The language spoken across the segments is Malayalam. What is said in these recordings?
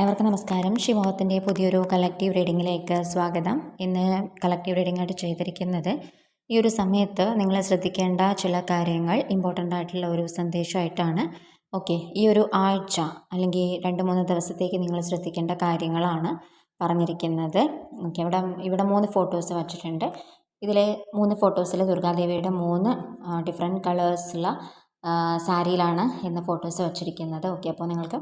ഏവർക്കും നമസ്കാരം. ശിവോഹത്തിന്റെ പുതിയൊരു കളക്റ്റീവ് റീഡിങ്ങിലേക്ക് സ്വാഗതം. ഇന്ന് കളക്റ്റീവ് റീഡിംഗ് ആയിട്ട് ചെയ്തിരിക്കുന്നത് ഈ ഒരു സമയത്ത് നിങ്ങൾ ശ്രദ്ധിക്കേണ്ട ചില കാര്യങ്ങൾ ഇമ്പോർട്ടന്റ് ആയിട്ടുള്ള ഒരു സന്ദേശമായിട്ടാണ്. ഓക്കെ ഈ ഒരു ആഴ്ച അല്ലെങ്കിൽ രണ്ട് മൂന്ന് ദിവസത്തേക്ക് നിങ്ങൾ ശ്രദ്ധിക്കേണ്ട കാര്യങ്ങളാണ് പറഞ്ഞിരിക്കുന്നത്. ഓക്കെ ഇവിടെ ഇവിടെ മൂന്ന് ഫോട്ടോസ് വച്ചിട്ടുണ്ട്. ഇതിലെ മൂന്ന് ഫോട്ടോസിൽ ദുർഗാദേവിയുടെ മൂന്ന് ഡിഫറെന്റ് കളേഴ്സുള്ള സാരിയിലാണ് ഇന്ന് ഫോട്ടോസ് വച്ചിരിക്കുന്നത്. ഓക്കെ അപ്പോൾ നിങ്ങൾക്ക്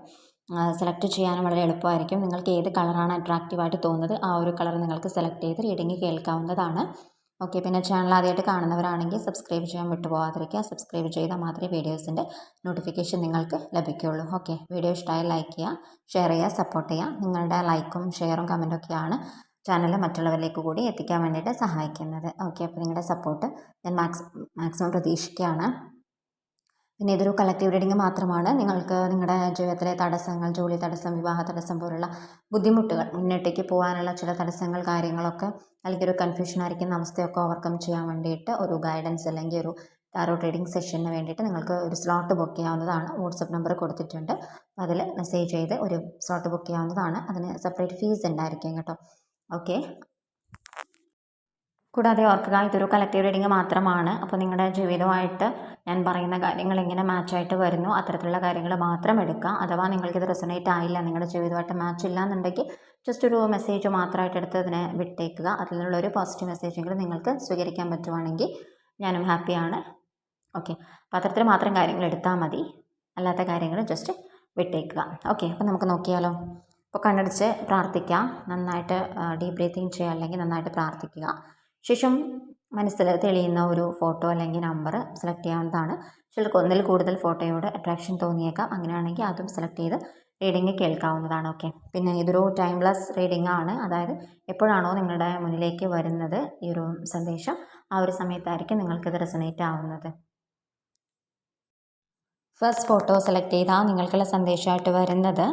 സെലക്ട് ചെയ്യാനും വളരെ എളുപ്പമായിരിക്കും. നിങ്ങൾക്ക് ഏത് കളറാണ് അട്രാക്റ്റീവായിട്ട് തോന്നുന്നത് ആ ഒരു കളർ നിങ്ങൾക്ക് സെലക്ട് ചെയ്ത് റീഡിങ് കേൾക്കാവുന്നതാണ്. ഓക്കെ പിന്നെ ചാനൽ ആദ്യമായിട്ട് കാണുന്നവരാണെങ്കിൽ സബ്സ്ക്രൈബ് ചെയ്യാൻ വിട്ടുപോകാതിരിക്കുക സബ്സ്ക്രൈബ് ചെയ്താൽ മാത്രമേ വീഡിയോസിന്റെ നോട്ടിഫിക്കേഷൻ നിങ്ങൾക്ക് ലഭിക്കുകയുള്ളൂ. ഓക്കെ വീഡിയോ ഇഷ്ടമായി ലൈക്ക് ചെയ്യുക ഷെയർ ചെയ്യുക സപ്പോർട്ട് ചെയ്യുക. നിങ്ങളുടെ ലൈക്കും ഷെയറും കമന്റും ഒക്കെയാണ് ചാനൽ മറ്റുള്ളവരിലേക്ക് കൂടി എത്തിക്കാൻ വേണ്ടിയിട്ട് സഹായിക്കുന്നത്. ഓക്കെ അപ്പോൾ നിങ്ങളുടെ സപ്പോർട്ട് ഞാൻ മാക്സ് മാക്സിമം പ്രതീക്ഷിക്കുകയാണ്. പിന്നെ ഇതൊരു കളക്റ്റീവ് റീഡിങ് മാത്രമാണ്. നിങ്ങൾക്ക് നിങ്ങളുടെ ജീവിതത്തിലെ തടസ്സങ്ങൾ ജോലി തടസ്സം വിവാഹ തടസ്സം പോലുള്ള ബുദ്ധിമുട്ടുകൾ മുന്നോട്ടേക്ക് പോകാനുള്ള ചില തടസ്സങ്ങൾ കാര്യങ്ങളൊക്കെ അല്ലെങ്കിൽ ഒരു കൺഫ്യൂഷൻ ആയിരിക്കുന്ന അവസ്ഥയൊക്കെ ഓവർകം ചെയ്യാൻ വേണ്ടിയിട്ട് ഒരു ഗൈഡൻസ് അല്ലെങ്കിൽ ഒരു ടാറോ ട്രേഡിംഗ് സെഷന് വേണ്ടിയിട്ട് നിങ്ങൾക്ക് ഒരു സ്ലോട്ട് ബുക്ക് ചെയ്യാവുന്നതാണ്. വാട്സപ്പ് നമ്പർ കൊടുത്തിട്ടുണ്ട്. അതിൽ മെസ്സേജ് ചെയ്ത് ഒരു സ്ലോട്ട് ബുക്ക് ചെയ്യാവുന്നതാണ്. അതിന് സെപ്പറേറ്റ് ഫീസ് ഉണ്ടായിരിക്കും കേട്ടോ. ഓക്കെ കൂടാതെ ഓർക്കുക ഇതൊരു കളക്റ്റീവ് റീഡിങ് മാത്രമാണ്. അപ്പോൾ നിങ്ങളുടെ ജീവിതമായിട്ട് ഞാൻ പറയുന്ന കാര്യങ്ങൾ എങ്ങനെ മാച്ചായിട്ട് വരുന്നു. അത്തരത്തിലുള്ള കാര്യങ്ങൾ മാത്രം എടുക്കുക. അഥവാ നിങ്ങൾക്കിത് റെസൊനേറ്റ് ആയില്ല നിങ്ങളുടെ ജീവിതമായിട്ട് മാച്ച് ഇല്ല എന്നുണ്ടെങ്കിൽ ജസ്റ്റ് ഒരു മെസ്സേജ് മാത്രമായിട്ട് എടുത്ത് അതിനെ വിട്ടേക്കുക. അതിൽ നിന്നുള്ളൊരു പോസിറ്റീവ് മെസ്സേജെങ്കിലും നിങ്ങൾക്ക് സ്വീകരിക്കാൻ പറ്റുവാണെങ്കിൽ ഞാനും ഹാപ്പിയാണ് ഓക്കെ അപ്പോൾ അത്തരത്തിൽ മാത്രം കാര്യങ്ങൾ എടുത്താൽ മതി. അല്ലാത്ത കാര്യങ്ങൾ ജസ്റ്റ് വിട്ടേക്കുക. ഓക്കെ അപ്പോൾ നമുക്ക് നോക്കിയാലോ. അപ്പോൾ കണ്ണടിച്ച് പ്രാർത്ഥിക്കുക. നന്നായിട്ട് ഡീപ് ബ്രീത്തിങ് ചെയ്യുക. അല്ലെങ്കിൽ നന്നായിട്ട് പ്രാർത്ഥിക്കുക. ശേഷം മനസ്സിൽ തെളിയുന്ന ഒരു ഫോട്ടോ അല്ലെങ്കിൽ നമ്പർ സെലക്ട് ചെയ്യാവുന്നതാണ്. ചിലർക്ക് ഒന്നിൽ കൂടുതൽ ഫോട്ടോയോട് അട്രാക്ഷൻ തോന്നിയേക്കാം. അങ്ങനെയാണെങ്കിൽ അതും സെലക്ട് ചെയ്ത് റീഡിങ് കേൾക്കാവുന്നതാണ്. ഓക്കെ പിന്നെ ഇതൊരു ടൈം ടൈംലെസ് റീഡിംഗ് ആണ്. അതായത് എപ്പോഴാണോ നിങ്ങളുടെ മുന്നിലേക്ക് വരുന്നത് ഈ ഒരു സന്ദേശം ആ ഒരു സമയത്തായിരിക്കും നിങ്ങൾക്കിത് റെസണേറ്റ് ആവുന്നത്. ഫസ്റ്റ് ഫോട്ടോ സെലക്ട് ചെയ്താൽ നിങ്ങൾക്കുള്ള സന്ദേശമായിട്ട് വരുന്നത്.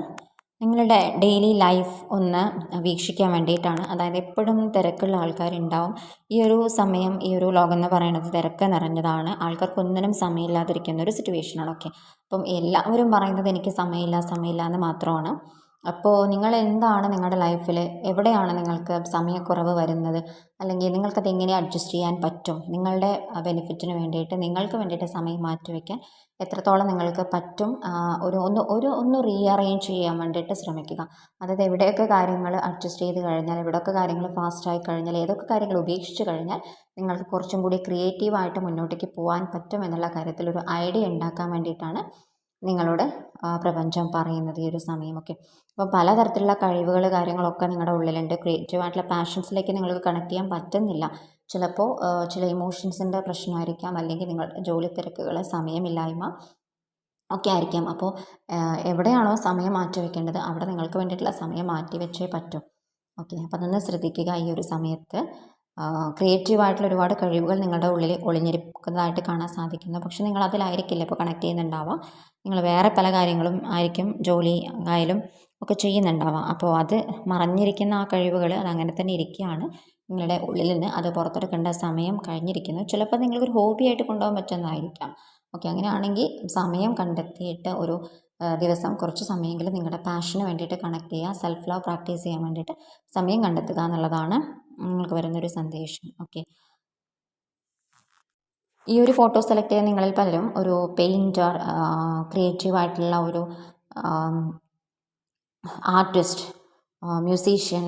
നിങ്ങളുടെ ഡെയിലി ലൈഫ് ഒന്ന് വീക്ഷിക്കാൻ വേണ്ടിയിട്ടാണ്. അതായത് എപ്പോഴും തിരക്കുള്ള ആൾക്കാരുണ്ടാവും. ഈ ഒരു സമയം ഈ ഒരു ലോകം എന്ന് പറയുന്നത് തിരക്ക് നിറഞ്ഞതാണ്. ആൾക്കാർക്ക് ഒന്നിനും സമയമില്ലാതിരിക്കുന്ന ഒരു സിറ്റുവേഷനാണ് ഓക്കെ അപ്പം എല്ലാവരും പറയുന്നത് എനിക്ക് സമയമില്ല സമയമില്ല എന്ന് മാത്രമാണ്. അപ്പോൾ നിങ്ങൾ എന്താണ് നിങ്ങളുടെ ലൈഫിൽ എവിടെയാണ് നിങ്ങൾക്ക് സമയക്കുറവ് വരുന്നത്? അല്ലെങ്കിൽ നിങ്ങൾക്കത് എങ്ങനെ അഡ്ജസ്റ്റ് ചെയ്യാൻ പറ്റും? നിങ്ങളുടെ ബെനിഫിറ്റിന് വേണ്ടിയിട്ട് നിങ്ങൾക്ക് വേണ്ടിയിട്ട് സമയം മാറ്റിവെക്കാൻ എത്രത്തോളം നിങ്ങൾക്ക് പറ്റും? ഒരു ഒന്ന് ഒരു ഒന്ന് റീഅറേഞ്ച് ചെയ്യാൻ വേണ്ടിയിട്ട് ശ്രമിക്കുക. അതായത് എവിടെയൊക്കെ കാര്യങ്ങൾ അഡ്ജസ്റ്റ് ചെയ്ത് കഴിഞ്ഞാൽ എവിടെയൊക്കെ കാര്യങ്ങൾ ഫാസ്റ്റായി കഴിഞ്ഞാൽ ഏതൊക്കെ കാര്യങ്ങൾ ഉപേക്ഷിച്ച് കഴിഞ്ഞാൽ നിങ്ങൾക്ക് കുറച്ചും കൂടി ക്രിയേറ്റീവായിട്ട് മുന്നോട്ടേക്ക് പോകാൻ പറ്റും എന്നുള്ള കാര്യത്തിൽ ഒരു ഐഡിയ ഉണ്ടാക്കാൻ വേണ്ടിയിട്ടാണ് നിങ്ങളോട് പ്രപഞ്ചം പറയുന്നത് ഈ ഒരു സമയമൊക്കെ. അപ്പോൾ പലതരത്തിലുള്ള കഴിവുകൾ കാര്യങ്ങളൊക്കെ നിങ്ങളുടെ ഉള്ളിലുണ്ട്. ക്രിയേറ്റീവായിട്ടുള്ള പാഷൻസിലേക്ക് നിങ്ങൾക്ക് കണക്ട് ചെയ്യാൻ പറ്റുന്നില്ല. ചിലപ്പോൾ ചില ഇമോഷൻസിന്റെ പ്രശ്നമായിരിക്കാം അല്ലെങ്കിൽ നിങ്ങളുടെ ജോലി തിരക്കുകൾ സമയമില്ലായ്മ ഒക്കെ ആയിരിക്കാം. അപ്പോൾ എവിടെയാണോ സമയം മാറ്റി വെക്കേണ്ടത് അവിടെ നിങ്ങൾക്ക് വേണ്ടിയിട്ടുള്ള സമയം മാറ്റി വെച്ചേ പറ്റൂ. ഓക്കെ അപ്പോൾ അതൊന്ന് ശ്രദ്ധിക്കുക ഈ ഒരു സമയത്ത്. ക്രിയേറ്റീവായിട്ടുള്ള ഒരുപാട് കഴിവുകൾ നിങ്ങളുടെ ഉള്ളിൽ ഒളിഞ്ഞിരിക്കുന്നതായിട്ട് കാണാൻ സാധിക്കുന്നു. പക്ഷെ നിങ്ങൾ അതിലായിരിക്കില്ല ഇപ്പോൾ കണക്ട് ചെയ്യുന്നുണ്ടാവുക. നിങ്ങൾ വേറെ പല കാര്യങ്ങളും ആയിരിക്കും ജോലി ആയാലും ഒക്കെ ചെയ്യുന്നുണ്ടാവുക. അപ്പോൾ അത് മറഞ്ഞിരിക്കുന്ന ആ കഴിവുകൾ അത് അങ്ങനെ തന്നെ ഇരിക്കുകയാണ്. നിങ്ങളുടെ ഉള്ളിൽ നിന്ന് അത് പുറത്തെടുക്കേണ്ട സമയം കഴിഞ്ഞിരിക്കുന്നു. ചിലപ്പോൾ നിങ്ങൾക്കൊരു ഹോബിയായിട്ട് കൊണ്ടുപോകാൻ പറ്റുന്നതായിരിക്കാം. ഓക്കെ അങ്ങനെയാണെങ്കിൽ സമയം കണ്ടെത്തിയിട്ട് ഒരു ദിവസം കുറച്ച് സമയമെങ്കിലും നിങ്ങളുടെ പാഷന് വേണ്ടിയിട്ട് കണക്ട് ചെയ്യുക സെൽഫ് ലവ് പ്രാക്ടീസ് ചെയ്യാൻ വേണ്ടിയിട്ട് സമയം കണ്ടെത്തുക എന്നുള്ളതാണ് നിങ്ങൾക്ക് വരുന്നൊരു സന്ദേശം. ഓക്കെ ഈ ഒരു ഫോട്ടോ സെലക്ട് ചെയ്യാൻ നിങ്ങളിൽ പലരും ഒരു പെയിന്റർ ക്രിയേറ്റീവായിട്ടുള്ള ഒരു ആർട്ടിസ്റ്റ് മ്യൂസീഷ്യൻ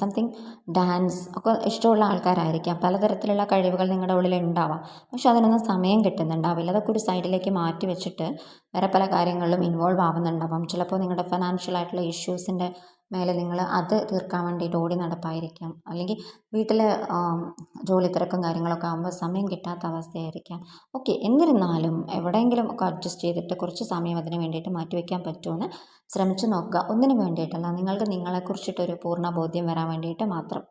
സംതിങ് ഡാൻസ് ഒക്കെ ഇഷ്ടമുള്ള ആൾക്കാരായിരിക്കാം. പലതരത്തിലുള്ള കഴിവുകൾ നിങ്ങളുടെ ഉള്ളിൽ ഉണ്ടാവാം. പക്ഷെ അതിനൊന്നും സമയം കിട്ടുന്നുണ്ടാവില്ല. അതൊക്കെ ഒരു സൈഡിലേക്ക് മാറ്റി വെച്ചിട്ട് വേറെ പല കാര്യങ്ങളിലും ഇൻവോൾവ് ആവുന്നുണ്ടാവാം. ചിലപ്പോൾ നിങ്ങളുടെ ഫിനാൻഷ്യൽ ആയിട്ടുള്ള ഇഷ്യൂസിന്റെ മേലെ നിങ്ങൾ അത് തീർക്കാൻ വേണ്ടിയിട്ട് ഓടി നടപ്പായിരിക്കാം. അല്ലെങ്കിൽ വീട്ടിലെ ജോലി തിരക്കും കാര്യങ്ങളൊക്കെ ആകുമ്പോൾ സമയം കിട്ടാത്ത അവസ്ഥയായിരിക്കാം. ഓക്കെ എന്നിരുന്നാലും എവിടെയെങ്കിലും ഒക്കെ അഡ്ജസ്റ്റ് ചെയ്തിട്ട് കുറച്ച് സമയം അതിന് വേണ്ടിയിട്ട് മാറ്റിവെക്കാൻ പറ്റുമെന്ന് ശ്രമിച്ചു നോക്കുക. ഒന്നിനു വേണ്ടിയിട്ടല്ല നിങ്ങൾക്ക് നിങ്ങളെക്കുറിച്ചിട്ടൊരു പൂർണ ബോധ്യം വരാൻ വേണ്ടിയിട്ട് മാത്രം.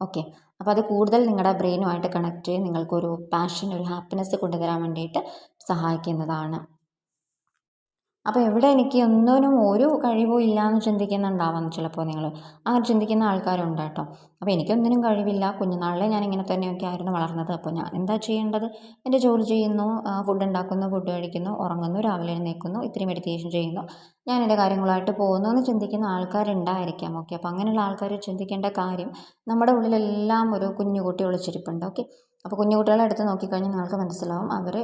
ഓക്കെ അപ്പോൾ അത് കൂടുതൽ നിങ്ങളുടെ ബ്രെയിനുമായിട്ട് കണക്ട് ചെയ്ത് നിങ്ങൾക്കൊരു പാഷൻ ഒരു ഹാപ്പിനെസ് കൊണ്ടുവരാൻ വേണ്ടിയിട്ട് സഹായിക്കുന്നതാണ്. അപ്പോൾ എവിടെ എനിക്ക് ഒന്നിനും ഒരു കഴിവും ഇല്ല എന്ന് ചിന്തിക്കുന്നുണ്ടാവാം ചിലപ്പോൾ നിങ്ങൾ അങ്ങനെ ചിന്തിക്കുന്ന ആൾക്കാരുണ്ട് കേട്ടോ. അപ്പോൾ എനിക്കൊന്നിനും കഴിവില്ല. കുഞ്ഞുനാളിലെ ഞാൻ ഇങ്ങനെ തന്നെയൊക്കെ ആയിരുന്നു വളർന്നത്. അപ്പോൾ ഞാൻ എന്താ ചെയ്യേണ്ടത്? എന്റെ ജോലി ചെയ്യുന്നു ഫുഡ് ഉണ്ടാക്കുന്നു ഫുഡ് കഴിക്കുന്നു ഉറങ്ങുന്നു രാവിലെ എഴുന്നേൽക്കുന്നു ഇത്തിരി മെഡിറ്റേഷൻ ചെയ്യുന്നു. ഞാൻ എന്റെ കാര്യങ്ങളായിട്ട് പോകുന്നു എന്ന് ചിന്തിക്കുന്ന ആൾക്കാരുണ്ടായിരിക്കാം. ഓക്കെ അപ്പോൾ അങ്ങനെയുള്ള ആൾക്കാർ ചിന്തിക്കേണ്ട കാര്യം നമ്മുടെ ഉള്ളിലെല്ലാം ഒരു കുഞ്ഞു കുട്ടി ഒളിച്ചിരിപ്പുണ്ട്. ഓക്കെ അപ്പോൾ കുഞ്ഞു കുട്ടികളെ എടുത്ത് നോക്കിക്കഴിഞ്ഞാൽ നിങ്ങൾക്ക് മനസ്സിലാവും. അവർ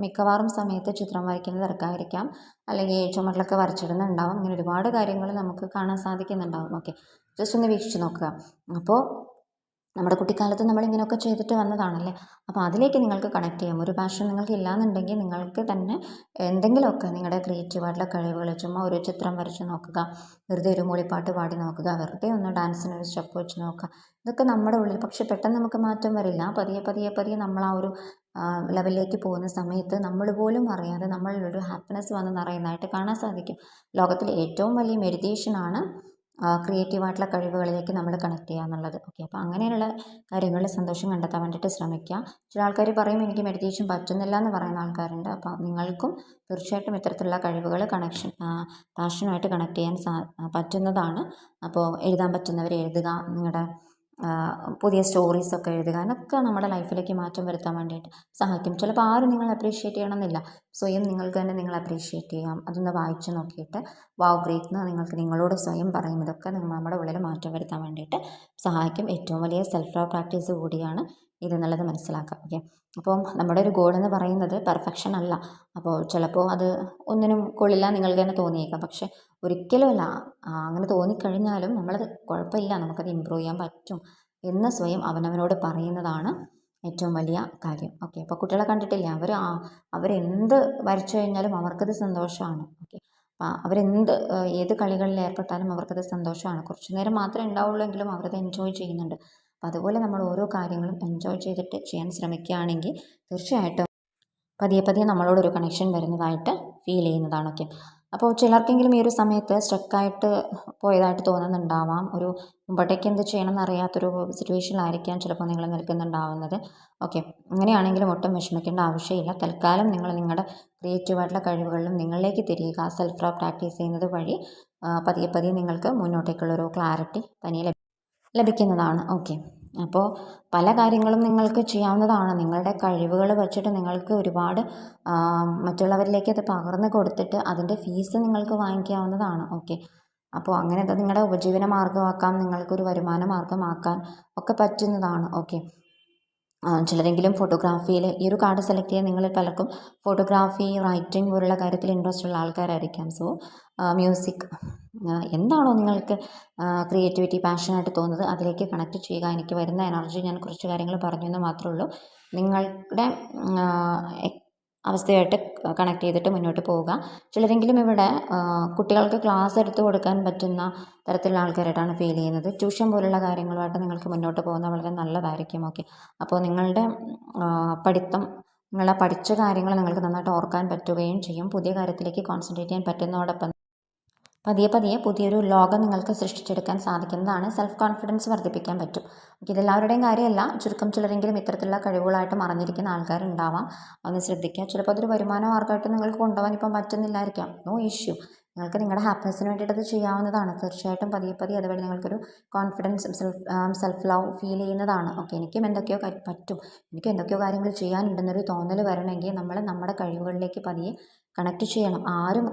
മിക്കവാറും സമയത്ത് ചിത്രം വരയ്ക്കുന്നത് തിരക്കായിരിക്കാം അല്ലെങ്കിൽ ചുമരിലൊക്കെ വരച്ചിടുന്നുണ്ടാവും. ഇങ്ങനെ ഒരുപാട് കാര്യങ്ങൾ നമുക്ക് കാണാൻ സാധിക്കുന്നുണ്ടാവും. ഓക്കെ. ജസ്റ്റ് ഒന്ന് വീക്ഷിച്ച് നോക്കുക. അപ്പോൾ നമ്മുടെ കുട്ടിക്കാലത്ത് നമ്മൾ ഇങ്ങനെയൊക്കെ ചെയ്തിട്ട് വന്നതാണല്ലേ? അപ്പോൾ അതിലേക്ക് നിങ്ങൾക്ക് കണക്ട് ചെയ്യാം. ഒരു പാഷൻ നിങ്ങൾക്ക് ഇല്ലാന്നുണ്ടെങ്കിൽ നിങ്ങൾക്ക് തന്നെ എന്തെങ്കിലുമൊക്കെ നിങ്ങളുടെ ക്രിയേറ്റീവായിട്ടുള്ള കഴിവുകൾ ചുമ്മാ ഒരു ചിത്രം വരച്ച് നോക്കുക വെറുതെ ഒരു മൂളിപ്പാട്ട് പാടി നോക്കുക വെറുതെ ഒന്ന് ഡാൻസിന് ഒരു സ്റ്റെപ്പ് വെച്ച് നോക്കുക. ഇതൊക്കെ നമ്മുടെ ഉള്ളിൽ പക്ഷെ പെട്ടെന്ന് നമുക്ക് മാറ്റം വരില്ല. പതിയെ പതിയെ പതിയെ നമ്മൾ ആ ഒരു ലെവലിലേക്ക് പോകുന്ന സമയത്ത് നമ്മൾ പോലും അറിയാതെ നമ്മളിലൊരു ഹാപ്പിനെസ് വന്ന് നിറയുന്നതായിട്ട് കാണാൻ സാധിക്കും. ലോകത്തിലെ ഏറ്റവും വലിയ മെഡിറ്റേഷനാണ് ക്രിയേറ്റീവായിട്ടുള്ള കഴിവുകളിലേക്ക് നമ്മൾ കണക്ട് ചെയ്യുക എന്നുള്ളത്. ഓക്കെ അപ്പോൾ അങ്ങനെയുള്ള കാര്യങ്ങളിൽ സന്തോഷം കണ്ടെത്താൻ വേണ്ടിയിട്ട് ശ്രമിക്കുക. ചില ആൾക്കാർ പറയും എനിക്ക് മെഡിറ്റേഷൻ പറ്റുന്നില്ല എന്ന് പറയുന്ന ആൾക്കാരുണ്ട്. അപ്പോൾ നിങ്ങൾക്കും തീർച്ചയായിട്ടും ഇത്തരത്തിലുള്ള കഴിവുകൾ കണക്ഷൻ പാഷനുമായിട്ട് കണക്ട് ചെയ്യാൻ സാ പറ്റുന്നതാണ്. അപ്പോൾ എഴുതാൻ പറ്റുന്നവർ എഴുതുക നിങ്ങളുടെ പുതിയ സ്റ്റോറീസൊക്കെ എഴുതുക. അതൊക്കെ നമ്മുടെ ലൈഫിലേക്ക് മാറ്റം വരുത്താൻ വേണ്ടിയിട്ട് സഹായിക്കും. ചിലപ്പോൾ ആരും നിങ്ങൾ അപ്രീഷിയേറ്റ് ചെയ്യണമെന്നില്ല. സ്വയം നിങ്ങൾക്ക് തന്നെ നിങ്ങൾ അപ്രീഷിയേറ്റ് ചെയ്യാം. അതൊന്ന് വായിച്ച് നോക്കിയിട്ട് വാവ് ഗ്രേറ്റ് എന്ന് നിങ്ങൾക്ക് നിങ്ങളോട് സ്വയം പറയും. ഇതൊക്കെ നമ്മുടെ ഉള്ളിൽ മാറ്റം വരുത്താൻ വേണ്ടിയിട്ട് സഹായിക്കും. ഏറ്റവും വലിയ സെൽഫ് ലവ് പ്രാക്ടീസ് കൂടിയാണ് ഇതെന്നുള്ളത് മനസ്സിലാക്കാം ഓക്കെ അപ്പോൾ നമ്മുടെ ഒരു ഗോൾ എന്ന് പറയുന്നത് പെർഫെക്ഷൻ അല്ല. അപ്പോൾ ചിലപ്പോൾ അത് ഒന്നിനും കൊള്ളില്ല നിങ്ങൾക്ക് തന്നെ തോന്നിയേക്കാം. പക്ഷെ ഒരിക്കലുമല്ല അങ്ങനെ തോന്നിക്കഴിഞ്ഞാലും നമ്മളത് കുഴപ്പമില്ല. നമുക്കത് ഇമ്പ്രൂവ് ചെയ്യാൻ പറ്റും എന്ന് സ്വയം അവനവനോട് പറയുന്നതാണ് ഏറ്റവും വലിയ കാര്യം ഓക്കെ അപ്പോൾ കുട്ടികളെ കണ്ടിട്ടില്ലേ? അവർ അവരെന്ത് വരച്ചു കഴിഞ്ഞാലും അവർക്കത് സന്തോഷമാണ് ഓക്കെ അവരെന്ത് ഏത് കളികളിൽ ഏർപ്പെട്ടാലും അവർക്കത് സന്തോഷമാണ്. കുറച്ച് നേരം മാത്രമേ ഉണ്ടാവുള്ളൂ എങ്കിലും അവരത് എൻജോയ് ചെയ്യുന്നുണ്ട്. അപ്പോൾ അതുപോലെ നമ്മൾ ഓരോ കാര്യങ്ങളും എൻജോയ് ചെയ്തിട്ട് ചെയ്യാൻ ശ്രമിക്കുകയാണെങ്കിൽ തീർച്ചയായിട്ടും പതിയെ പതിയെ നമ്മളോടൊരു കണക്ഷൻ വരുന്നതായിട്ട് ഫീൽ ചെയ്യുന്നതാണൊക്കെ അപ്പോൾ ചിലർക്കെങ്കിലും ഈ ഒരു സമയത്ത് സ്ട്രക്കായിട്ട് പോയതായിട്ട് തോന്നുന്നുണ്ടാവാം. ഒരു മുമ്പോട്ടേക്ക് എന്ത് ചെയ്യണം എന്നറിയാത്തൊരു സിറ്റുവേഷനിലായിരിക്കാം ചിലപ്പോൾ നിങ്ങൾ നിൽക്കുന്നുണ്ടാവുന്നത് ഓക്കെ അങ്ങനെയാണെങ്കിലും ഒട്ടും വിഷമിക്കേണ്ട ആവശ്യമില്ല. തൽക്കാലം നിങ്ങൾ നിങ്ങളുടെ ക്രിയേറ്റീവായിട്ടുള്ള കഴിവുകളിലും നിങ്ങളിലേക്ക് തിരിയുക. സെൽഫ് പ്രാക്ടീസ് ചെയ്യുന്നത് വഴി പതിയെ പതിയെ നിങ്ങൾക്ക് മുന്നോട്ടേക്കുള്ളൊരു ക്ലാരിറ്റി തനിയെ ലഭിക്കുന്നതാണ്. ഓക്കെ. അപ്പോൾ പല കാര്യങ്ങളും നിങ്ങൾക്ക് ചെയ്യാവുന്നതാണ്. നിങ്ങളുടെ കഴിവുകൾ വെച്ചിട്ട് നിങ്ങൾക്ക് ഒരുപാട് മറ്റുള്ളവരിലേക്ക് അത് പകർന്ന് കൊടുത്തിട്ട് അതിന്റെ ഫീസ് നിങ്ങൾക്ക് വാങ്ങിക്കാവുന്നതാണ്. ഓക്കെ. അപ്പോൾ അങ്ങനെ അത് നിങ്ങളുടെ ഉപജീവന മാർഗമാക്കാം നിങ്ങൾക്കൊരു വരുമാന മാർഗമാക്കാൻ ഒക്കെ പറ്റുന്നതാണ്. ഓക്കെ. ചിലരെങ്കിലും ഫോട്ടോഗ്രാഫിയിൽ ഈ ഒരു കാർഡ് സെലക്ട് ചെയ്യാൻ നിങ്ങളിൽ പലർക്കും ഫോട്ടോഗ്രാഫി റൈറ്റിംഗ് പോലുള്ള കാര്യത്തിൽ ഇൻട്രസ്റ്റ് ഉള്ള ആൾക്കാരായിരിക്കാം. സോ മ്യൂസിക് എന്താണോ നിങ്ങൾക്ക് ക്രിയേറ്റിവിറ്റി പാഷനായിട്ട് തോന്നുന്നത് അതിലേക്ക് കണക്ട് ചെയ്യുക എനിക്ക് വരുന്ന എനർജി ഞാൻ കുറച്ച് കാര്യങ്ങൾ പറഞ്ഞു എന്ന് മാത്രമേ ഉള്ളൂ. നിങ്ങളുടെ അവസ്ഥയായിട്ട് കണക്ട് ചെയ്തിട്ട് മുന്നോട്ട് പോവുക. ചിലരെങ്കിലും ഇവിടെ കുട്ടികൾക്ക് ക്ലാസ് എടുത്തു കൊടുക്കാൻ പറ്റുന്ന തരത്തിലുള്ള ആൾക്കാരായിട്ടാണ് ഫീൽ ചെയ്യുന്നത്. ട്യൂഷൻ പോലുള്ള കാര്യങ്ങളുമായിട്ട് നിങ്ങൾക്ക് മുന്നോട്ട് പോകുന്നത് വളരെ നല്ലതായിരിക്കും. ഓക്കെ അപ്പോൾ നിങ്ങളുടെ പഠിത്തം നിങ്ങളെ പഠിച്ച കാര്യങ്ങൾ നിങ്ങൾക്ക് നന്നായിട്ട് ഓർക്കാൻ പറ്റുകയും ചെയ്യും. പുതിയ കാര്യത്തിലേക്ക് കോൺസെൻട്രേറ്റ് ചെയ്യാൻ പറ്റുന്നതോടൊപ്പം പതിയെ പതിയെ പുതിയൊരു ലോകം നിങ്ങൾക്ക് സൃഷ്ടിച്ചെടുക്കാൻ സാധിക്കുന്നതാണ്. സെൽഫ് കോൺഫിഡൻസ് വർദ്ധിപ്പിക്കാൻ പറ്റും. ഇതെല്ലാവരുടെയും കാര്യമല്ല. ചുരുക്കം ചിലരെങ്കിലും ഇത്തരത്തിലുള്ള കഴിവുകളായിട്ട് മറഞ്ഞിരിക്കുന്ന ആൾക്കാരുണ്ടാവാം. ഒന്ന് ശ്രദ്ധിക്കുക. ചിലപ്പോൾ അതൊരു വരുമാന മാർഗമായിട്ട് നിങ്ങൾക്ക് കൊണ്ടുപോകാൻ ഇപ്പം പറ്റുന്നില്ലായിരിക്കാം. No issue. നിങ്ങൾക്ക് നിങ്ങളുടെ ഹാപ്പിനെസ്സിന് വേണ്ടിയിട്ട് അത് ചെയ്യാവുന്നതാണ്. തീർച്ചയായിട്ടും പതിയെ പതിയെ അതുവഴി നിങ്ങൾക്കൊരു confidence self self love feel ചെയ്യുന്നതാണ്. ഓക്കെ എനിക്കും എന്തൊക്കെയോ പറ്റും. എനിക്ക് എന്തൊക്കെയോ കാര്യങ്ങൾ ചെയ്യാനുണ്ടെന്നൊരു തോന്നൽ വരണമെങ്കിൽ നമ്മൾ നമ്മുടെ കഴിവുകളിലേക്ക് പതിയെ കണക്ട് ചെയ്യണം. ആരും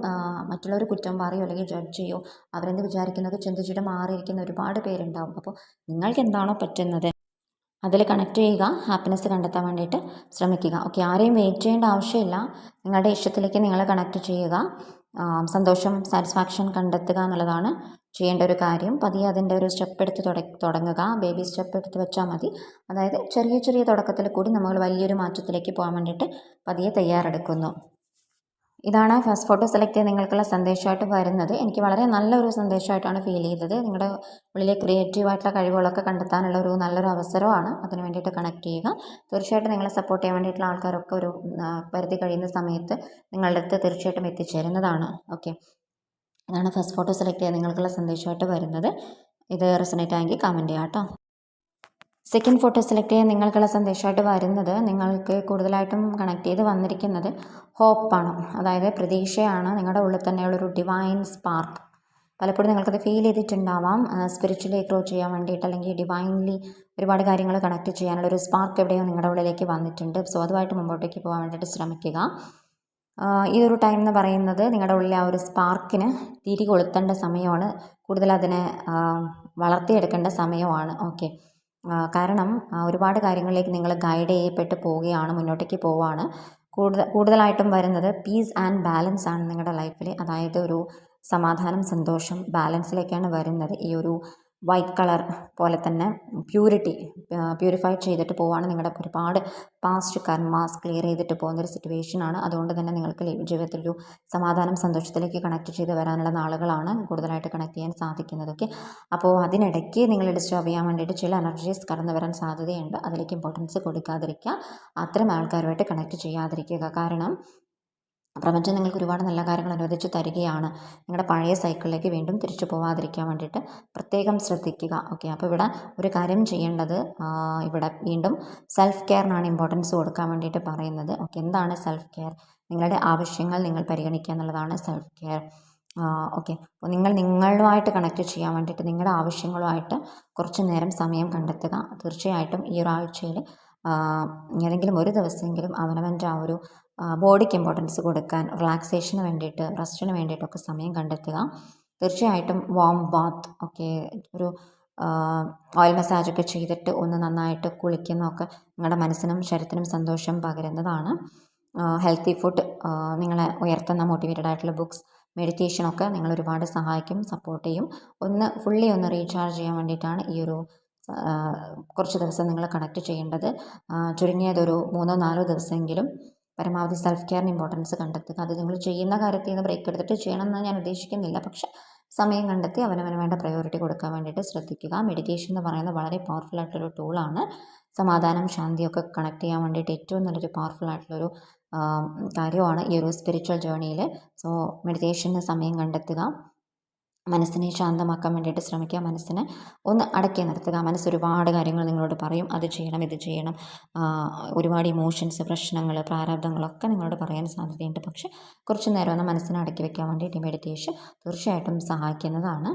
മറ്റുള്ളവർ കുറ്റം പറയോ അല്ലെങ്കിൽ ജഡ്ജ് ചെയ്യോ അവരെന്ത് വിചാരിക്കുന്നതൊക്കെ ചിന്തിച്ചിട്ട് മാറിയിരിക്കുന്ന ഒരുപാട് പേരുണ്ടാവും. അപ്പോൾ നിങ്ങൾക്ക് എന്താണോ പറ്റുന്നത് അതിൽ കണക്ട് ചെയ്യുക ഹാപ്പിനെസ് കണ്ടെത്താൻ വേണ്ടിയിട്ട് ശ്രമിക്കുക. ഓക്കെ ആരെയും വെയിറ്റ് ചെയ്യേണ്ട ആവശ്യമില്ല. നിങ്ങളുടെ ഇഷ്ടത്തിലേക്ക് നിങ്ങൾ കണക്ട് ചെയ്യുക. സന്തോഷം സാറ്റിസ്ഫാക്ഷൻ കണ്ടെത്തുക എന്നുള്ളതാണ് ചെയ്യേണ്ട ഒരു കാര്യം. പതിയെ അതിന്റെ ഒരു സ്റ്റെപ്പ് എടുത്ത് തുടങ്ങുക. ബേബി സ്റ്റെപ്പ് എടുത്ത് വെച്ചാൽ മതി. അതായത് ചെറിയ ചെറിയ തുടക്കത്തിൽ കൂടി നമ്മൾ വലിയൊരു മാറ്റത്തിലേക്ക് പോകാൻ വേണ്ടിയിട്ട് പതിയെ തയ്യാറെടുക്കുന്നു. ഇതാണ് ഫസ്റ്റ് ഫോട്ടോ സെലക്ട് ചെയ്ത് നിങ്ങൾക്കുള്ള സന്ദേശമായിട്ട് വരുന്നത്. എനിക്ക് വളരെ നല്ലൊരു സന്ദേശമായിട്ടാണ് ഫീൽ ചെയ്തത്. നിങ്ങളുടെ ഉള്ളിലെ ക്രിയേറ്റീവായിട്ടുള്ള കഴിവുകളൊക്കെ കണ്ടെത്താനുള്ള ഒരു നല്ലൊരു അവസരമാണ്. അതിന് വേണ്ടിയിട്ട് കണക്ട് ചെയ്യുക. തീർച്ചയായിട്ടും നിങ്ങളെ സപ്പോർട്ട് ചെയ്യാൻ വേണ്ടിയിട്ടുള്ള ആൾക്കാരൊക്കെ ഒരു പരിധി കഴിയുന്ന സമയത്ത് നിങ്ങളുടെ അടുത്ത് തീർച്ചയായിട്ടും എത്തിച്ചേരുന്നതാണ്. ഓക്കെ ഇതാണ് ഫസ്റ്റ് ഫോട്ടോ സെലക്ട് ചെയ്ത് നിങ്ങൾക്കുള്ള സന്ദേശമായിട്ട് വരുന്നത്. ഇത് റെസണേറ്റ് ആയെങ്കിൽ കമന്റ് ചെയ്യാം കേട്ടോ സെക്കൻഡ് ഫോട്ടോ സെലക്ട് ചെയ്യാൻ നിങ്ങൾക്കുള്ള സന്ദേശമായിട്ട് വരുന്നത് നിങ്ങൾക്ക് കൂടുതലായിട്ടും കണക്ട് ചെയ്ത് വന്നിരിക്കുന്നത് ഹോപ്പാണ്. അതായത് പ്രതീക്ഷയാണ്. നിങ്ങളുടെ ഉള്ളിൽ തന്നെയുള്ളൊരു ഡിവൈൻ സ്പാർക്ക് പലപ്പോഴും നിങ്ങൾക്കത് ഫീൽ ചെയ്തിട്ടുണ്ടാവാം. സ്പിരിച്വലി ഗ്രോ ചെയ്യാൻ വേണ്ടിയിട്ട് അല്ലെങ്കിൽ ഡിവൈൻലി ഒരുപാട് കാര്യങ്ങൾ കണക്ട് ചെയ്യാനുള്ള ഒരു സ്പാർക്ക് എവിടെയോ നിങ്ങളുടെ ഉള്ളിലേക്ക് വന്നിട്ടുണ്ട്. സോ അതുമായിട്ട് മുമ്പോട്ടേക്ക് പോകാൻ വേണ്ടിയിട്ട് ശ്രമിക്കുക. ഈ ഒരു ടൈം എന്ന് പറയുന്നത് നിങ്ങളുടെ ഉള്ളിലെ ആ ഒരു സ്പാർക്കിന് തിരി കൊളുത്തേണ്ട സമയമാണ്. കൂടുതൽ അതിനെ വളർത്തിയെടുക്കേണ്ട സമയമാണ്. ഓക്കെ കാരണം ഒരുപാട് കാര്യങ്ങളിലേക്ക് നിങ്ങൾ ഗൈഡ് ചെയ്യപ്പെട്ട് പോവുകയാണ് മുന്നോട്ടേക്ക് പോവുകയാണ്. കൂടുതൽ കൂടുതലായിട്ടും വരുന്നത് പീസ് ആൻഡ് ബാലൻസ് ആണ് നിങ്ങളുടെ ലൈഫിൽ അതായത് ഒരു സമാധാനം സന്തോഷം ബാലൻസിലേക്കാണ് വരുന്നത്. ഈ ഒരു വൈറ്റ് കളർ പോലെ തന്നെ പ്യൂരിറ്റി പ്യൂരിഫൈ ചെയ്തിട്ട് പോവുകയാണ് നിങ്ങളുടെ ഒരുപാട് പാസ്റ്റ് കർമാസ് ക്ലിയർ ചെയ്തിട്ട് പോകുന്ന പോകുന്നൊരു സിറ്റുവേഷനാണ് അതുകൊണ്ട് തന്നെ നിങ്ങൾക്ക് ജീവിതത്തിൽ ഒരു സമാധാനം സന്തോഷത്തിലേക്ക് കണക്ട് ചെയ്ത് വരാനുള്ള നാളുകളാണ് കൂടുതലായിട്ട് കണക്ട് ചെയ്യാൻ സാധിക്കുന്നതൊക്കെ അപ്പോൾ അതിനിടയ്ക്ക് നിങ്ങൾ ഡിസ്റ്റർബ് ചെയ്യാൻ വേണ്ടിയിട്ട് ചില എനർജീസ് കടന്നു വരാൻ സാധ്യതയുണ്ട്. അതിലേക്ക് ഇമ്പോർട്ടൻസ് കൊടുക്കാതിരിക്കുക. അത്തരം ആൾക്കാരുമായിട്ട് കണക്ട് ചെയ്യാതിരിക്കുക. കാരണം പ്രപഞ്ചം നിങ്ങൾക്ക് ഒരുപാട് നല്ല കാര്യങ്ങൾ അനുവദിച്ച് തരികയാണ്. നിങ്ങളുടെ പഴയ സൈക്കിളിലേക്ക് വീണ്ടും തിരിച്ചു പോവാതിരിക്കാൻ വേണ്ടിയിട്ട് പ്രത്യേകം ശ്രദ്ധിക്കുക. ഓക്കെ അപ്പോൾ ഇവിടെ ഒരു കാര്യം ചെയ്യേണ്ടത് ഇവിടെ വീണ്ടും സെൽഫ് കെയറിനാണ് ഇമ്പോർട്ടൻസ് കൊടുക്കാൻ വേണ്ടിയിട്ട് പറയുന്നത്. ഓക്കെ എന്താണ് സെൽഫ് കെയർ നിങ്ങളുടെ ആവശ്യങ്ങൾ നിങ്ങൾ പരിഗണിക്കുക എന്നുള്ളതാണ് സെൽഫ് കെയർ ഓക്കെ അപ്പോൾ നിങ്ങൾ നിങ്ങളുമായിട്ട് കണക്ട് ചെയ്യാൻ വേണ്ടിയിട്ട് നിങ്ങളുടെ ആവശ്യങ്ങളുമായിട്ട് കുറച്ച് നേരം സമയം കണ്ടെത്തുക. തീർച്ചയായിട്ടും ഈ ഒരാഴ്ചയിൽ ഏതെങ്കിലും ഒരു ദിവസമെങ്കിലും അവനവന്റെ ആ ഒരു ബോഡിക്ക് ഇമ്പോർട്ടൻസ് കൊടുക്കാൻ റിലാക്സേഷന് വേണ്ടിയിട്ട് റെസ്റ്റിന് വേണ്ടിയിട്ടൊക്കെ സമയം കണ്ടെത്തുക. തീർച്ചയായിട്ടും വാം ബാത്ത് ഒക്കെ ഒരു ഓയിൽ മസാജൊക്കെ ചെയ്തിട്ട് ഒന്ന് നന്നായിട്ട് കുളിക്കുന്നതൊക്കെ നിങ്ങളുടെ മനസ്സിനും ശരീരത്തിനും സന്തോഷം പകരുന്നതാണ്. ഹെൽത്തി ഫുഡ് നിങ്ങളെ ഉയർത്തുന്ന മോട്ടിവേറ്റഡ് ആയിട്ടുള്ള ബുക്സ് മെഡിറ്റേഷനൊക്കെ നിങ്ങൾ ഒരുപാട് സഹായിക്കും സപ്പോർട്ട് ചെയ്യും. ഒന്ന് ഫുള്ളി ഒന്ന് റീചാർജ് ചെയ്യാൻ വേണ്ടിയിട്ടാണ് ഈ ഒരു കുറച്ച് ദിവസം നിങ്ങൾ കണക്ട് ചെയ്യേണ്ടത്. ചുരുങ്ങിയതൊരു മൂന്നോ നാലോ ദിവസമെങ്കിലും പരമാവധി സെൽഫ് കെയറിന് ഇമ്പോർട്ടൻസ് കണ്ടെത്തുക. അത് നിങ്ങൾ ചെയ്യുന്ന കാര്യത്തിൽ നിന്ന് ബ്രേക്ക് എടുത്തിട്ട് ചെയ്യണമെന്ന് ഞാൻ ഉദ്ദേശിക്കുന്നില്ല. പക്ഷേ സമയം കണ്ടെത്തി അവനവന് വേണ്ട പ്രയോറിറ്റി കൊടുക്കാൻ വേണ്ടിയിട്ട് ശ്രദ്ധിക്കുക. മെഡിറ്റേഷൻ എന്ന് പറയുന്നത് വളരെ പവർഫുൾ ആയിട്ടുള്ളൊരു ടൂളാണ് സമാധാനം ശാന്തിയൊക്കെ കണക്ട് ചെയ്യാൻ വേണ്ടിയിട്ട് ഏറ്റവും നല്ലൊരു പവർഫുൾ ആയിട്ടുള്ളൊരു കാര്യമാണ് ഈ ഒരു സ്പിരിച്വൽ ജേണിയിൽ സോ മെഡിറ്റേഷന് സമയം കണ്ടെത്തുക. മനസ്സിനെ ശാന്തമാക്കാൻ വേണ്ടിയിട്ട് ശ്രമിക്കുക. മനസ്സിനെ ഒന്ന് അടക്കി നിർത്തുക. മനസ്സ് ഒരുപാട് കാര്യങ്ങൾ നിങ്ങളോട് പറയും. അത് ചെയ്യണം ഇത് ചെയ്യണം. ഒരുപാട് ഇമോഷൻസ് പ്രശ്നങ്ങൾ പ്രാരാബ്ദങ്ങളൊക്കെ നിങ്ങളോട് പറയാൻ സാധ്യതയുണ്ട്. പക്ഷേ കുറച്ച് നേരം ഒന്ന് മനസ്സിനെ അടക്കി വെക്കാൻ വേണ്ടിയിട്ട് മെഡിറ്റേഷൻ തീർച്ചയായിട്ടും സഹായിക്കുന്നതാണ്.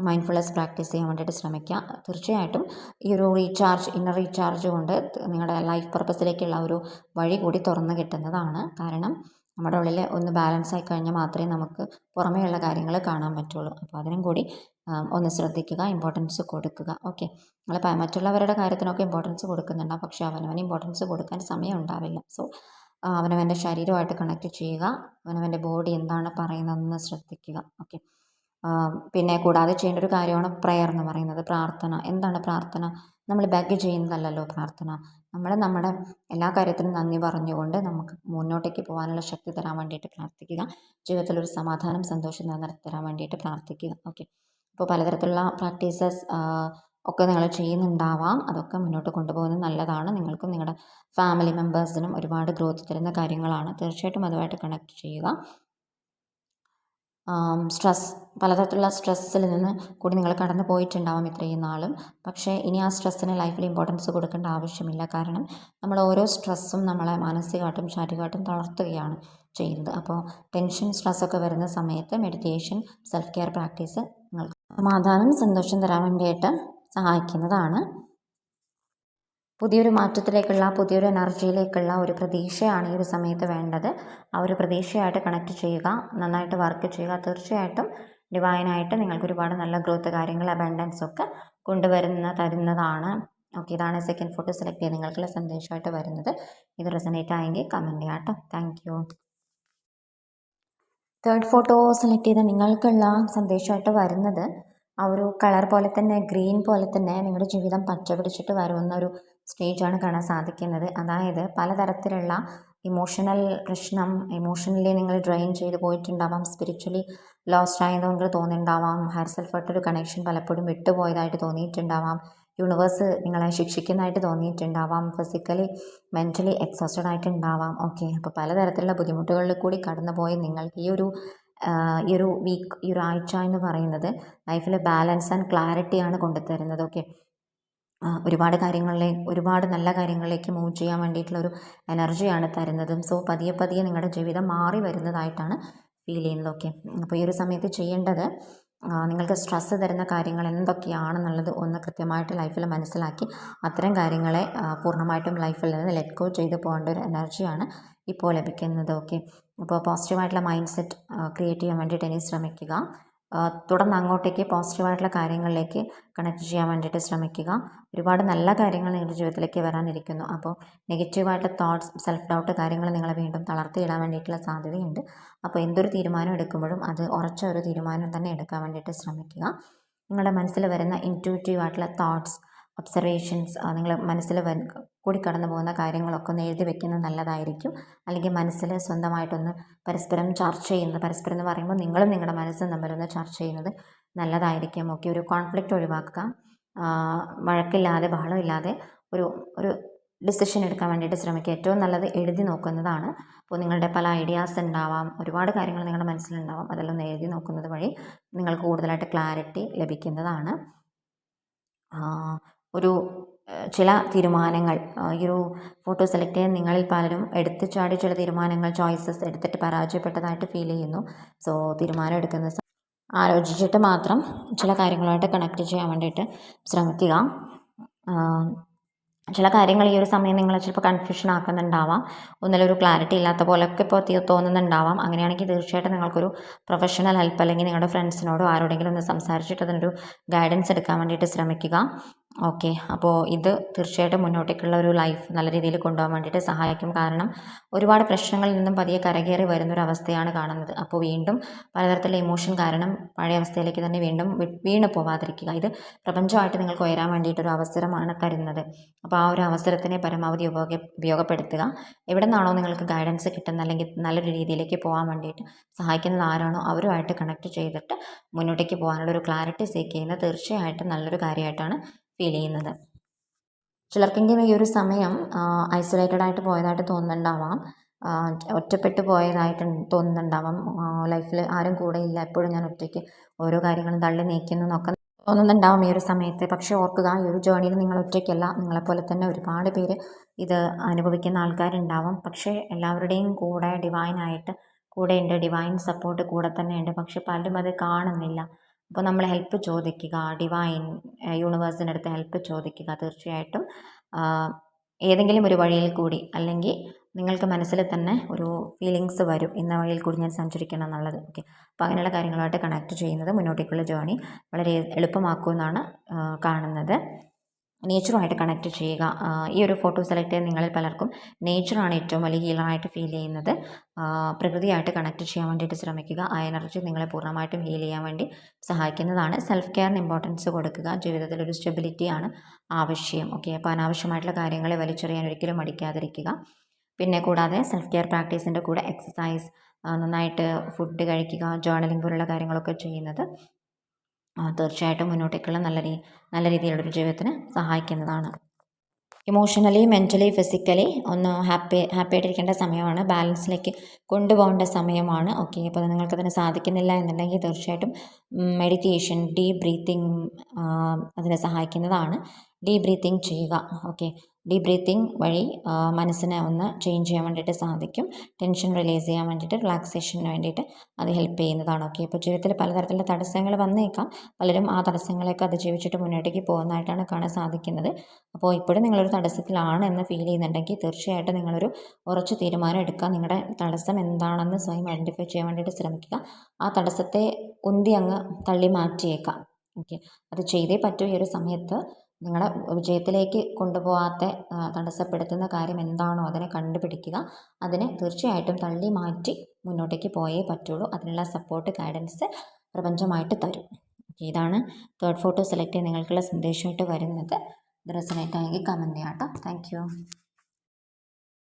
മൈൻഡ്ഫുൾനെസ് പ്രാക്ടീസ് ചെയ്യാൻ വേണ്ടിയിട്ട് ശ്രമിക്കുക. തീർച്ചയായിട്ടും ഈ ഒരു റീചാർജ് ഇന്നർ റീചാർജ് കൊണ്ട് നിങ്ങളുടെ ലൈഫ് പർപ്പസിലേക്കുള്ള ഒരു വഴി കൂടി തുറന്നു കിട്ടുന്നതാണ്. കാരണം നമ്മുടെ ഉള്ളിൽ ഒന്ന് ബാലൻസ് ആയി കഴിഞ്ഞാൽ മാത്രമേ നമുക്ക് പുറമേയുള്ള കാര്യങ്ങൾ കാണാൻ പറ്റുള്ളൂ. അപ്പോൾ അതിനും കൂടി ഒന്ന് ശ്രദ്ധിക്കുക ഇമ്പോർട്ടൻസ് കൊടുക്കുക. ഓക്കെ നമ്മൾ മറ്റുള്ളവരുടെ കാര്യത്തിനൊക്കെ ഇമ്പോർട്ടൻസ് കൊടുക്കുന്നുണ്ടാവും പക്ഷേ അവനവന് ഇമ്പോർട്ടൻസ് കൊടുക്കാൻ സമയം ഉണ്ടാവില്ല. സോ അവനവന്റെ ശരീരമായിട്ട് കണക്ട് ചെയ്യുക. അവനവന്റെ ബോഡി എന്താണ് പറയുന്നതെന്ന് ശ്രദ്ധിക്കുക. ഓക്കെ പിന്നെ കൂടാതെ ചെയ്യേണ്ട ഒരു കാര്യമാണ് പ്രയർ എന്ന് പറയുന്നത്. പ്രാർത്ഥന. എന്താണ് പ്രാർത്ഥന? നമ്മൾ ബഗ് ചെയ്യുന്നതല്ലല്ലോ പ്രാർത്ഥന. നമ്മൾ നമ്മുടെ എല്ലാ കാര്യത്തിനും നന്ദി പറഞ്ഞുകൊണ്ട് നമുക്ക് മുന്നോട്ടേക്ക് പോകാനുള്ള ശക്തി തരാൻ വേണ്ടിയിട്ട് പ്രാർത്ഥിക്കുക. ജീവിതത്തിൽ ഒരു സമാധാനം സന്തോഷം നിലനിർത്തി തരാൻ വേണ്ടിയിട്ട് പ്രാർത്ഥിക്കുക. ഓക്കെ അപ്പോൾ പലതരത്തിലുള്ള പ്രാക്ടീസസ് ഒക്കെ നിങ്ങൾ ചെയ്യുന്നുണ്ടാവാം. അതൊക്കെ മുന്നോട്ട് കൊണ്ടുപോകുന്നത് നല്ലതാണ്. നിങ്ങൾക്കും നിങ്ങളുടെ ഫാമിലി മെമ്പേഴ്സിനും ഒരുപാട് ഗ്രോത്ത് തരുന്ന കാര്യങ്ങളാണ്. തീർച്ചയായിട്ടും അതുമായിട്ട് കണക്ട് ചെയ്യുക. സ്ട്രെസ് പലതരത്തിലുള്ള സ്ട്രെസ്സിൽ നിന്ന് കൂടി നിങ്ങൾ കടന്നു പോയിട്ടുണ്ടാവാം ഇത്രയും നാളും. പക്ഷേ ഇനി ആ സ്ട്രെസ്സിന് ലൈഫിൽ ഇമ്പോർട്ടൻസ് കൊടുക്കേണ്ട ആവശ്യമില്ല. കാരണം നമ്മൾ ഓരോ സ്ട്രെസ്സും നമ്മളെ മാനസികമായിട്ടും ശാരീരികമായിട്ടും തളർത്തുകയാണ് ചെയ്യുന്നത്. അപ്പോൾ ടെൻഷൻ സ്ട്രെസ്സൊക്കെ വരുന്ന സമയത്ത് മെഡിറ്റേഷൻ സെൽഫ് കെയർ പ്രാക്ടീസ് നിങ്ങൾക്ക് സമാധാനം സന്തോഷം തരാൻ വേണ്ടിയിട്ട് സഹായിക്കുന്നതാണ്. പുതിയൊരു മാറ്റത്തിലേക്കുള്ള പുതിയൊരു എനർജിയിലേക്കുള്ള ഒരു പ്രതീക്ഷയാണ് ഈ ഒരു സമയത്ത് വേണ്ടത്. ആ ഒരു പ്രതീക്ഷയായിട്ട് കണക്ട് ചെയ്യുക നന്നായിട്ട് വർക്ക് ചെയ്യുക. തീർച്ചയായിട്ടും ഡിവൈനായിട്ട് നിങ്ങൾക്ക് ഒരുപാട് നല്ല ഗ്രോത്ത് കാര്യങ്ങൾ അബൻഡൻസ് ഒക്കെ കൊണ്ടുവരുന്ന തരുന്നതാണ്. ഓക്കെ ഇതാണ് സെക്കൻഡ് ഫോട്ടോ സെലക്ട് ചെയ്ത് നിങ്ങൾക്കുള്ള സന്ദേശമായിട്ട് വരുന്നത്. ഇത് റെസനേറ്റ് ആയെങ്കിൽ കമന്റ് ചെയ്യാം കേട്ടോ. താങ്ക് തേർഡ് ഫോട്ടോ സെലക്ട് ചെയ്ത് നിങ്ങൾക്കുള്ള സന്ദേശമായിട്ട് വരുന്നത് ആ ഒരു കളർ പോലെ തന്നെ ഗ്രീൻ പോലെ തന്നെ നിങ്ങളുടെ ജീവിതം പച്ച പിടിച്ചിട്ട് വരുന്ന ഒരു സ്റ്റേജാണ് കാണാൻ സാധിക്കുന്നത്. അതായത് പലതരത്തിലുള്ള ഇമോഷണൽ പ്രശ്നം ഇമോഷണലി നിങ്ങൾ ഡ്രെയിൻ ചെയ്ത് പോയിട്ടുണ്ടാവാം. സ്പിരിച്വലി ലോസ്റ്റ് ആയതുകൊണ്ട് തോന്നിയിട്ടുണ്ടാവാം. ഹയർ സെൽഫായിട്ടൊരു കണക്ഷൻ പലപ്പോഴും വിട്ടുപോയതായിട്ട് തോന്നിയിട്ടുണ്ടാവാം. യൂണിവേഴ്സ് നിങ്ങളെ ശിക്ഷിക്കുന്നതായിട്ട് തോന്നിയിട്ടുണ്ടാവാം. ഫിസിക്കലി മെന്റലി എക്സോസ്റ്റഡ് ആയിട്ടുണ്ടാവാം. ഓക്കെ അപ്പോൾ പലതരത്തിലുള്ള ബുദ്ധിമുട്ടുകളിൽ കൂടി കടന്നു പോയി നിങ്ങൾക്ക് ഈ ഒരു ഈ ഒരു വീക്ക് ഈ ഒരു ആഴ്ച എന്ന് പറയുന്നത് ലൈഫിൽ ബാലൻസ് ആൻഡ് ക്ലാരിറ്റിയാണ് കൊണ്ടുതരുന്നത്. ഓക്കെ ഒരുപാട് കാര്യങ്ങളിലെ ഒരുപാട് നല്ല കാര്യങ്ങളിലേക്ക് മൂവ് ചെയ്യാൻ വേണ്ടിയിട്ടുള്ള ഒരു എനർജിയാണ് തരുന്നതും. സോ പതിയെ പതിയെ നിങ്ങളുടെ ജീവിതം മാറി വരുന്നതായിട്ടാണ് ഫീൽ ചെയ്യുന്നത് ഓക്കെ അപ്പോൾ ഈ ഒരു സമയത്ത് ചെയ്യേണ്ടത് നിങ്ങൾക്ക് സ്ട്രെസ്സ് തരുന്ന കാര്യങ്ങൾ എന്തൊക്കെയാണെന്നുള്ളത് ഒന്ന് കൃത്യമായിട്ട് ലൈഫിൽ മനസ്സിലാക്കി അത്തരം കാര്യങ്ങളെ പൂർണമായിട്ടും ലൈഫിൽ നിന്ന് ലെറ്റ് ഗോ ചെയ്ത് പോകേണ്ട ഒരു എനർജിയാണ് ഇപ്പോൾ ലഭിക്കുന്നത്. ഓക്കെ അപ്പോൾ പോസിറ്റീവായിട്ടുള്ള മൈൻഡ് സെറ്റ് ക്രിയേറ്റ് ചെയ്യാൻ വേണ്ടിയിട്ട് ഇനി ശ്രമിക്കുക. തുടർന്ന് അങ്ങോട്ടേക്ക് പോസിറ്റീവായിട്ടുള്ള കാര്യങ്ങളിലേക്ക് കണക്ട് ചെയ്യാൻ വേണ്ടിയിട്ട് ശ്രമിക്കുക. ഒരുപാട് നല്ല കാര്യങ്ങൾ നിങ്ങളുടെ ജീവിതത്തിലേക്ക് വരാനിരിക്കുന്നു. അപ്പോൾ നെഗറ്റീവായിട്ടുള്ള തോട്ട്സ് സെൽഫ് ഡൗട്ട് കാര്യങ്ങൾ നിങ്ങളെ വീണ്ടും തളർത്തിയിടാൻ വേണ്ടിയിട്ടുള്ള സാധ്യതയുണ്ട്. അപ്പോൾ എന്തൊരു തീരുമാനം എടുക്കുമ്പോഴും അത് ഉറച്ച ഒരു തീരുമാനം തന്നെ എടുക്കാൻ വേണ്ടിയിട്ട് ശ്രമിക്കുക. നിങ്ങളുടെ മനസ്സിൽ വരുന്ന ഇന്റ്യൂറ്റീവായിട്ടുള്ള തോട്ട്സ് ഒബ്സർവേഷൻസ് നിങ്ങൾ മനസ്സിൽ കൂടി കടന്നു പോകുന്ന കാര്യങ്ങളൊക്കെ ഒന്ന് എഴുതി വെക്കുന്നത് നല്ലതായിരിക്കും. അല്ലെങ്കിൽ മനസ്സിൽ സ്വന്തമായിട്ടൊന്ന് പരസ്പരം ചർച്ച ചെയ്യുന്നത് പരസ്പരം എന്ന് പറയുമ്പോൾ നിങ്ങളും നിങ്ങളുടെ മനസ്സും തമ്മിലൊന്ന് ചർച്ച ചെയ്യുന്നത് നല്ലതായിരിക്കും. ഓക്കെ ഒരു കോൺഫ്ലിക്റ്റ് ഒഴിവാക്കുക. വഴക്കില്ലാതെ ബഹളമില്ലാതെ ഒരു ഒരു ഡിസിഷൻ എടുക്കാൻ വേണ്ടിയിട്ട് ശ്രമിക്കുക. ഏറ്റവും നല്ലത് എഴുതി നോക്കുന്നതാണ്. അപ്പോൾ നിങ്ങളുടെ പല ഐഡിയാസ് ഉണ്ടാവാം ഒരുപാട് കാര്യങ്ങൾ നിങ്ങളുടെ മനസ്സിലുണ്ടാവാം. അതെല്ലാം ഒന്ന് എഴുതി നോക്കുന്നത് വഴി നിങ്ങൾക്ക് കൂടുതലായിട്ട് ക്ലാരിറ്റി ലഭിക്കുന്നതാണ്. ഒരു ചില തീരുമാനങ്ങൾ ഈ ഒരു ഫോട്ടോ സെലക്ട് ചെയ്യാൻ നിങ്ങളിൽ പലരും എടുത്തു ചാടി ചില തീരുമാനങ്ങൾ ചോയ്സസ് എടുത്തിട്ട് പരാജയപ്പെട്ടതായിട്ട് ഫീൽ ചെയ്യുന്നു. സോ തീരുമാനം എടുക്കുന്ന ആലോചിച്ചിട്ട് മാത്രം ചില കാര്യങ്ങളുമായിട്ട് കണക്ട് ചെയ്യാൻ വേണ്ടിയിട്ട് ശ്രമിക്കുക. ചില കാര്യങ്ങൾ ഈ ഒരു സമയം നിങ്ങളെ ചിലപ്പോൾ കൺഫ്യൂഷൻ ആക്കുന്നുണ്ടാവാം. ഒന്നിലൊരു ക്ലാരിറ്റി ഇല്ലാത്ത പോലെയൊക്കെ ഇപ്പോൾ തോന്നുന്നുണ്ടാവാം. അങ്ങനെയാണെങ്കിൽ തീർച്ചയായിട്ടും നിങ്ങൾക്കൊരു പ്രൊഫഷണൽ ഹെൽപ്പ് അല്ലെങ്കിൽ നിങ്ങളുടെ ഫ്രണ്ട്സിനോടോ ആരോടെങ്കിലും ഒന്ന് സംസാരിച്ചിട്ട് അതിനൊരു ഗൈഡൻസ് എടുക്കാൻ വേണ്ടിയിട്ട് ശ്രമിക്കുക. ഓക്കെ. അപ്പോൾ ഇത് തീർച്ചയായിട്ടും മുന്നോട്ടേക്കുള്ള ഒരു ലൈഫ് നല്ല രീതിയിൽ കൊണ്ടുപോകാൻ വേണ്ടിയിട്ട് സഹായിക്കും. കാരണം ഒരുപാട് പ്രശ്നങ്ങളിൽ നിന്നും പതിയെ കരകയറി വരുന്നൊരവസ്ഥയാണ് കാണുന്നത്. അപ്പോൾ വീണ്ടും പലതരത്തിലുള്ള ഇമോഷൻ കാരണം പഴയ അവസ്ഥയിലേക്ക് തന്നെ വീണ്ടും വീണ് പോവാതിരിക്കുക. ഇത് പ്രപഞ്ചമായിട്ട് നിങ്ങൾക്ക് ഉയരാൻ വേണ്ടിയിട്ടൊരു അവസരമാണ് തരുന്നത്. അപ്പോൾ ആ ഒരു അവസരത്തിനെ പരമാവധി ഉപയോഗ ഉപയോഗപ്പെടുത്തുക. എവിടെ നിന്നാണോ നിങ്ങൾക്ക് ഗൈഡൻസ് കിട്ടുന്നത് അല്ലെങ്കിൽ നല്ലൊരു രീതിയിലേക്ക് പോകാൻ വേണ്ടിയിട്ട് സഹായിക്കുന്നത് ആരാണോ അവരുമായിട്ട് കണക്ട് ചെയ്തിട്ട് മുന്നോട്ടേക്ക് പോകാനുള്ള ഒരു ക്ലാരിറ്റി സീക്ക് ചെയ്യുന്നത് തീർച്ചയായിട്ടും നല്ലൊരു കാര്യമായിട്ടാണ് ഫീൽ ചെയ്യുന്നത്. ചിലർക്കെങ്കിലും ഈ ഒരു സമയം ഐസൊലേറ്റഡ് ആയിട്ട് പോയതായിട്ട് തോന്നുന്നുണ്ടാവാം. ഒറ്റപ്പെട്ടു പോയതായിട്ട് തോന്നുന്നുണ്ടാവാം. ലൈഫിൽ ആരും കൂടെ ഇല്ല. എപ്പോഴും ഞാൻ ഒറ്റയ്ക്ക് ഓരോ കാര്യങ്ങളും തള്ളി നീക്കുന്നു എന്നൊക്കെ തോന്നുന്നുണ്ടാവും ഈ ഒരു സമയത്ത്. പക്ഷേ ഓർക്കുക ഈ ഒരു ജേണിയിൽ നിങ്ങൾ ഒറ്റയ്ക്കല്ല. നിങ്ങളെപ്പോലെ തന്നെ ഒരുപാട് പേര് ഇത് അനുഭവിക്കുന്ന ആൾക്കാരുണ്ടാവും. പക്ഷേ എല്ലാവരുടെയും കൂടെ ഡിവൈനായിട്ട് കൂടെയുണ്ട് ഡിവൈൻ സപ്പോർട്ട് കൂടെ തന്നെയുണ്ട് പക്ഷെ പലരും അത് കാണുന്നില്ല. അപ്പോൾ നമ്മൾ ഹെൽപ്പ് ചോദിക്കുക ഡിവൈൻ യൂണിവേഴ്സിന്റെ അടുത്ത് ഹെൽപ്പ് ചോദിക്കുക തീർച്ചയായിട്ടും. ഏതെങ്കിലും ഒരു വഴിയിൽ കൂടി അല്ലെങ്കിൽ നിങ്ങൾക്ക് മനസ്സിൽ തന്നെ ഒരു ഫീലിങ്സ് വരും ഇന്ന വഴിയിൽ കൂടി ഞാൻ സഞ്ചരിക്കണം എന്നുള്ളത്. ഓക്കെ അപ്പോൾ അങ്ങനെയുള്ള കാര്യങ്ങളുമായിട്ട് കണക്ട് ചെയ്യുന്നത് മുന്നോട്ടേക്കുള്ള ജേണി വളരെ എളുപ്പമാക്കുമെന്നാണ് കാണുന്നത്. നേച്ചറുമായിട്ട് കണക്ട് ചെയ്യുക. ഈ ഒരു ഫോട്ടോ സെലക്ട് ചെയ്ത് നിങ്ങളിൽ പലർക്കും നേച്ചറാണ് ഏറ്റവും വലിയ ഹീലറായിട്ട് ഫീൽ ചെയ്യുന്നത്. പ്രകൃതിയായിട്ട് കണക്ട് ചെയ്യാൻ വേണ്ടിയിട്ട് ശ്രമിക്കുക. ആ എനർജി നിങ്ങളെ പൂർണമായിട്ടും ഹീൽ ചെയ്യാൻ വേണ്ടി സഹായിക്കുന്നതാണ്. സെൽഫ് കെയറിന് ഇമ്പോർട്ടൻസ് കൊടുക്കുക. ജീവിതത്തിൽ ഒരു സ്റ്റെബിലിറ്റിയാണ് ആവശ്യം. ഓക്കെ അപ്പോൾ അനാവശ്യമായിട്ടുള്ള കാര്യങ്ങളെ വലിച്ചെറിയാൻ ഒരിക്കലും മടിക്കാതിരിക്കുക. പിന്നെ കൂടാതെ സെൽഫ് കെയർ പ്രാക്ടീസിന്റെ കൂടെ എക്സസൈസ് നന്നായിട്ട് ഫുഡ് കഴിക്കുക ജേർണലിംഗ് പോലുള്ള കാര്യങ്ങളൊക്കെ ചെയ്യുന്നത് തീർച്ചയായിട്ടും മുന്നോട്ടേക്കുള്ള നല്ല രീ നല്ല രീതിയിലുള്ളൊരു ജീവിതത്തിന് സഹായിക്കുന്നതാണ്. ഇമോഷണലി മെന്റലി ഫിസിക്കലി ഒന്ന് ഹാപ്പി ഹാപ്പി ആയിട്ടിരിക്കേണ്ട സമയമാണ്. ബാലൻസിലേക്ക് കൊണ്ടുപോകേണ്ട സമയമാണ്. ഓക്കെ അപ്പോൾ നിങ്ങൾക്കതിന് സാധിക്കുന്നില്ല എന്നുണ്ടെങ്കിൽ തീർച്ചയായിട്ടും മെഡിറ്റേഷൻ ഡീപ് ബ്രീത്തിങ് അതിനെ സഹായിക്കുന്നതാണ്. ഡീപ് ബ്രീത്തിങ് ചെയ്യുക. ഓക്കെ ഡീപ് ബ്രീത്തിങ് വഴി മനസ്സിനെ ഒന്ന് ചേഞ്ച് ചെയ്യാൻ വേണ്ടിയിട്ട് സാധിക്കും. ടെൻഷൻ റിലീസ് ചെയ്യാൻ വേണ്ടിയിട്ട് റിലാക്സേഷന് വേണ്ടിയിട്ട് അത് ഹെൽപ്പ് ചെയ്യുന്നതാണ്. ഓക്കെ അപ്പോൾ ജീവിതത്തിൽ പലതരത്തിലുള്ള തടസ്സങ്ങൾ വന്നേക്കാം. പലരും ആ തടസ്സങ്ങളെയൊക്കെ അതിജീവിച്ചിട്ട് മുന്നോട്ടേക്ക് പോകുന്നതായിട്ടാണ് കാണാൻ സാധിക്കുന്നത്. അപ്പോൾ ഇപ്പോഴും നിങ്ങളൊരു തടസ്സത്തിലാണ് എന്ന് ഫീൽ ചെയ്യുന്നുണ്ടെങ്കിൽ തീർച്ചയായിട്ടും നിങ്ങളൊരു ഉറച്ച തീരുമാനം എടുക്കുക. നിങ്ങളുടെ തടസ്സം എന്താണെന്ന് സ്വയം ഐഡന്റിഫൈ ചെയ്യാൻ വേണ്ടിയിട്ട് ശ്രമിക്കുക. ആ തടസ്സത്തെ ഉന്തി അങ്ങ് തള്ളി മാറ്റിയേക്കാം. ഓക്കെ അത് ചെയ്തേ പറ്റൂ ഈ ഒരു സമയത്ത്. നിങ്ങളെ വിജയത്തിലേക്ക് കൊണ്ടുപോകാത്ത തടസ്സപ്പെടുത്തുന്ന കാര്യം എന്താണോ അതിനെ കണ്ടുപിടിക്കുക. അതിനെ തീർച്ചയായിട്ടും തള്ളി മാറ്റി മുന്നോട്ടേക്ക് പോയേ പറ്റുള്ളൂ. അതിനുള്ള സപ്പോർട്ട് ഗൈഡൻസ് പ്രപഞ്ചമായിട്ട് തരും. ഇതാണ് തേർഡ് ഫോട്ടോ സെലക്ട് ചെയ്ത് നിങ്ങൾക്കുള്ള സന്ദേശമായിട്ട് വരുന്നത്. ഇത് റെസനേറ്റ് ആയെങ്കിൽ കമന്റ് ചെയ്യാം കേട്ടോ താങ്ക്